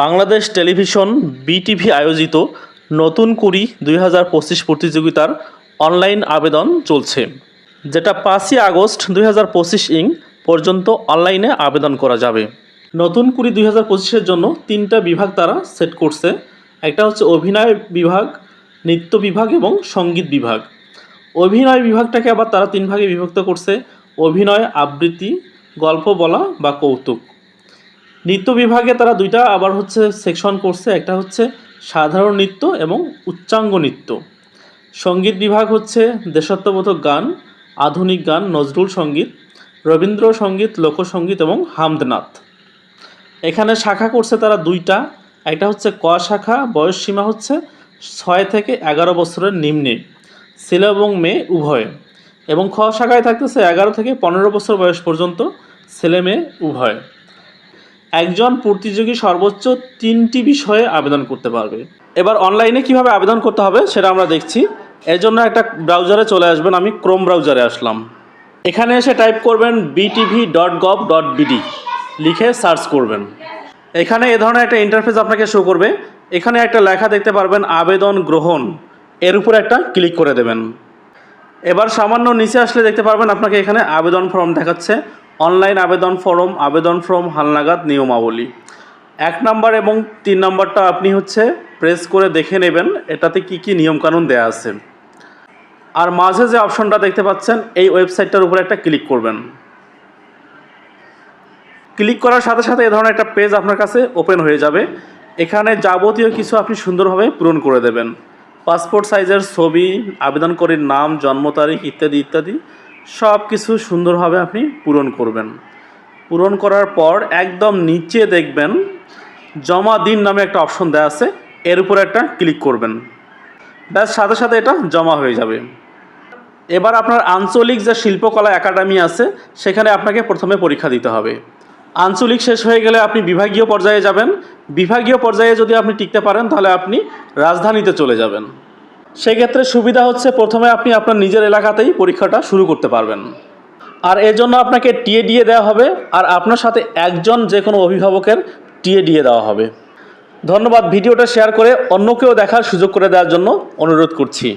Bangladesh television BTV আয়োজিত নতুন কুড়ি দুই হাজার পঁচিশ প্রতিযোগিতার অনলাইন আবেদন চলছে, যেটা পাঁচই আগস্ট দুই হাজার পঁচিশ ইং পর্যন্ত অনলাইনে আবেদন করা যাবে। নতুন কুড়ি দুই হাজার পঁচিশের জন্য তিনটা বিভাগ তারা সেট করছে। একটা হচ্ছে অভিনয় বিভাগ, নৃত্য বিভাগ এবং সংগীত বিভাগ। অভিনয় বিভাগটাকে আবার তারা তিন ভাগে বিভক্ত করছে, অভিনয়, আবৃত্তি, গল্প বলা বা কৌতুক। নৃত্য বিভাগে তারা দুইটা আবার হচ্ছে সেকশন করছে। একটা হচ্ছে সাধারণ নৃত্য এবং উচ্চাঙ্গ নৃত্য। সংগীত বিভাগ হচ্ছে দেশাত্মবোধক গান, আধুনিক গান, নজরুল সংগীত রবীন্দ্রসঙ্গীত লোকসঙ্গীত এবং হামদনাথ। এখানে শাখা করছে তারা দুইটা। একটা হচ্ছে ক শাখা, বয়স সীমা হচ্ছে ছয় থেকে এগারো বছরের নিম্নে। ছেলে এবং মেয়ে উভয়। এবং খ শাখায় থাকতেছে এগারো থেকে পনেরো বছর বয়স পর্যন্ত ছেলে মেয়ে উভয়। একজন প্রতিযোগী সর্বোচ্চ তিনটি বিষয়ে আবেদন করতে পারবে। এবার অনলাইনে কীভাবে আবেদন করতে হবে সেটা আমরা দেখছি। এর জন্য একটা ব্রাউজারে চলে আসবেন, আমি ক্রোম ব্রাউজারে আসলাম। এখানে এসে টাইপ করবেন BTV dot gov dot BD লিখে সার্চ করবেন। এখানে এ ধরনের একটা ইন্টারফেস আপনাকে শো করবে। এখানে একটা লেখা দেখতে পারবেন, আবেদন গ্রহণ। এর উপর একটা ক্লিক করে দেবেন। এবার সামান্য নিচে আসলে দেখতে পারবেন, আপনাকে এখানে আবেদন ফর্ম দেখাচ্ছে। অনলাইন আবেদন ফর্ম আবেদন ফর্ম, হালনাগাদ, নিয়মাবলী। এক নাম্বার এবং তিন নাম্বারটা আপনি হচ্ছে প্রেস করে দেখে নেবেন, এটাতে কি কি নিয়মকানুন দেয়া আছে। আর মাঝে যে অপশনটা দেখতে পাচ্ছেন, এই ওয়েবসাইটটার উপরে একটা ক্লিক করবেন। ক্লিক করার সাথে সাথে এ ধরনের একটা পেজ আপনার কাছে ওপেন হয়ে যাবে। এখানে যাবতীয় কিছু আপনি সুন্দরভাবে পূরণ করে দেবেন। পাসপোর্ট সাইজের ছবি, আবেদনকারীর নাম, জন্ম তারিখ ইত্যাদি ইত্যাদি। সব কিছু সুন্দরভাবে আপনি পূরণ করবেন। পূরণ করার পর একদম নিচে দেখবেন, জমা দিন নামে একটা অপশন দেওয়া আছে, এর উপরে একটা ক্লিক করবেন। ব্যাস, সাথে সাথে এটা জমা হয়ে যাবে। এবার আপনার আঞ্চলিক যে শিল্পকলা একাডেমি আছে, সেখানে আপনাকে প্রথমে পরীক্ষা দিতে হবে। আঞ্চলিক শেষ হয়ে গেলে আপনি বিভাগীয় পর্যায়ে যাবেন। বিভাগীয় পর্যায়ে যদি আপনি টিকতে পারেন, তাহলে আপনি রাজধানীতে চলে যাবেন। সেক্ষেত্রে সুবিধা হচ্ছে প্রথমে আপনি আপনার নিজের এলাকাতেই পরীক্ষাটা শুরু করতে পারবেন। আর এজন্য জন্য আপনাকে টিএ ডিএ দেওয়া হবে, আর আপনার সাথে একজন যে কোনো অভিভাবকের টিএ ডিএ দেওয়া হবে। ধন্যবাদ ভিডিওটা শেয়ার করে অন্যকেও দেখার সুযোগ করে দেওয়ার জন্য অনুরোধ করছি।